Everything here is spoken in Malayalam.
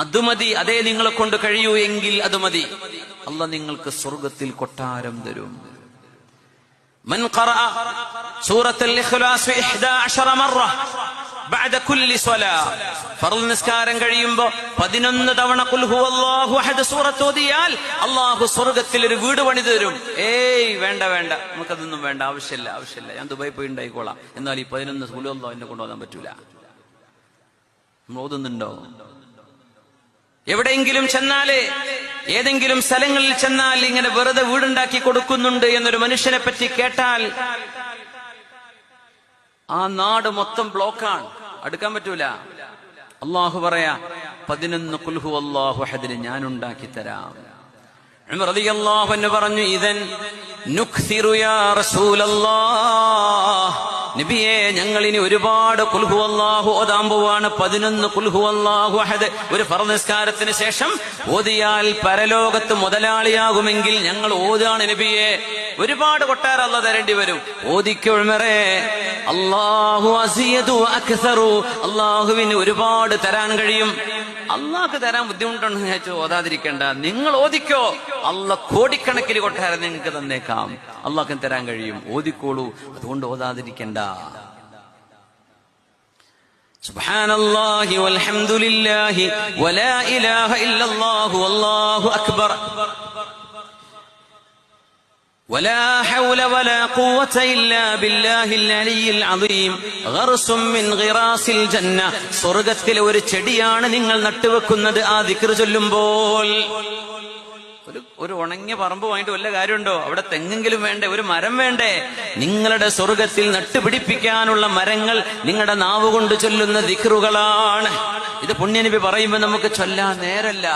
അത് മതി അതേ നിങ്ങളെ കൊണ്ട് കഴിയൂ എങ്കിൽ അത് മതി അല്ല നിങ്ങൾക്ക് സ്വർഗത്തിൽ കൊട്ടാരം തരും من قرأ سورة الإخلاص إحدى عشر مرة بعد كل صلاة فرض നിസ്കാരം കഴിയുമ്പോ പതിനൊന്ന് തവണ കുൽ ഹുവല്ലാഹു അഹദ് സൂറത്ത് ഓതിയാൽ അള്ളാഹു സ്വർഗത്തിൽ ഒരു വീട് പണി തരും ഏയ് വേണ്ട വേണ്ട നമുക്കതൊന്നും വേണ്ട ആവശ്യമില്ല ആവശ്യമില്ല ഞാൻ ദുബായി പോയി ഉണ്ടായിക്കോളാം എന്നാൽ ഈ പതിനൊന്ന് കുലുവല്ലോ എന്നെ കൊണ്ടുപോകാൻ പറ്റൂല നമ്മൾ ഓതുന്നുണ്ടോ എവിടെയെങ്കിലും ചെന്നാലേ ഏതെങ്കിലും സ്ഥലങ്ങളിൽ ചെന്നാൽ ഇങ്ങനെ വെറുതെ വീടുണ്ടാക്കി കൊടുക്കുന്നുണ്ട് എന്നൊരു മനുഷ്യനെ പറ്റി കേട്ടാൽ ആ നാട് മൊത്തം ബ്ലോക്കാണ്. അടുക്കാൻ പറ്റൂല. അള്ളാഹു പറയാ പതിനൊന്ന് കുൽഹു അള്ളാഹു ഹദിന് ഞാൻ ഉണ്ടാക്കി തരാം. പറഞ്ഞു ഇതൻ നുക്സിറു യാ റസൂലല്ലാഹ് നബിയെ ഞങ്ങൾ ഇനി ഒരുപാട് കുൽഹു അല്ലാഹു ഓതാൻ പതിനൊന്ന് കുൽഹു അല്ലാഹു അഹദ്. ഒരു ഫറനിസ്കാരത്തിന് നിസ്കാരത്തിന് ശേഷം ഓതിയാൽ പരലോകത്ത് മുതലാളിയാകുമെങ്കിൽ ഞങ്ങൾ ഓതാണ് നബിയെ. ഒരുപാട് കൊട്ടാരം അല്ല തരേണ്ടി വരും. ഓതിക്കൊഴുമറേ അള്ളാഹു അസിയതു അക്സറു. അള്ളാഹുവിന് ഒരുപാട് തരാൻ കഴിയും. അള്ളാഹ്ക്ക് തരാൻ ബുദ്ധിമുട്ടുണ്ടെന്ന് വെച്ച് ഓതാതിരിക്കണ്ട നിങ്ങൾ ഓദിക്കോ അല്ല കോടിക്കണക്കിന് കൊട്ടാരം നിങ്ങൾക്ക് തന്നേക്കാം അള്ളാഹ്ക്ക് തരാൻ കഴിയും ഓദിക്കോളൂ അതുകൊണ്ട് ഓതാതിരിക്കണ്ട سبحان الله والحمد لله ولا إله إلا الله والله أكبر ولا حول ولا قوة إلا بالله العلي العظيم غرس من غراس الجنة സ്വർഗത്തിലെ ഒരു ചെടിയാണ് നിങ്ങൾ നട്ടുവെക്കുന്നത് ആ ദിക്ർ ചൊല്ലുമ്പോൾ ഒരു ഒരു ഉണങ്ങിയ പറമ്പ് വാങ്ങിട്ട് വല്ല കാര്യമുണ്ടോ അവിടെ തെങ്ങെങ്കിലും വേണ്ടേ ഒരു മരം വേണ്ടേ നിങ്ങളുടെ സ്വർഗത്തിൽ നട്ടുപിടിപ്പിക്കാനുള്ള മരങ്ങൾ നിങ്ങളുടെ നാവ് കൊണ്ട് ചൊല്ലുന്ന ദിക്റുകളാണ് ഇത് പുണ്യനബി പറയുമ്പോൾ നമുക്ക് ചൊല്ലാൻ നേരല്ല